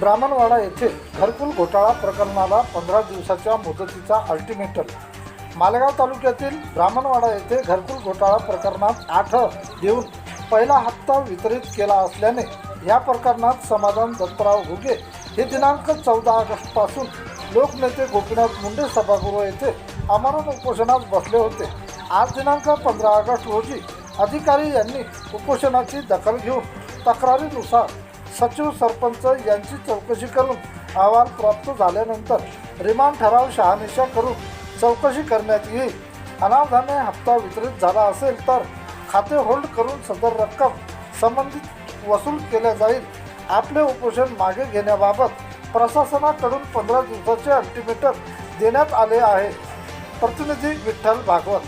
ब्राह्मणवाडा येथे घरकुल घोटाळा प्रकरणाला पंधरा दिवसाच्या मुदतीचा अल्टिमेटम. मालेगाव तालुक्यातील ब्राह्मणवाडा येथे घरकुल घोटाळा प्रकरणात आठ देऊन पहिला हप्ता वितरित केला असल्याने या प्रकरणात समाधान दत्तराव घुगे हे दिनांक चौदा ऑगस्टपासून लोकनेते गोपीनाथ मुंडे सभागृह येथे आमरण उपोषणात बसले होते. आज दिनांक पंधरा ऑगस्ट रोजी अधिकारी यांनी उपोषणाची दखल घेऊन तक्रारीनुसार सचिव सरपंच यांची चौकशी करून अहवाल प्राप्त झाल्यानंतर रिमांड ठराव शहानिशा करून चौकशी करण्यात येईल. अनावधाने हप्ता वितरित झाला असेल तर खाते होल्ड करून सदर रक्कम संबंधित वसूल केल्या जाईल. आपले उपोषण मागे घेण्याबाबत प्रशासनाकडून पंधरा दिवसाचे अल्टिमेटम देण्यात आले आहे. प्रतिनिधी विठ्ठल भागवत.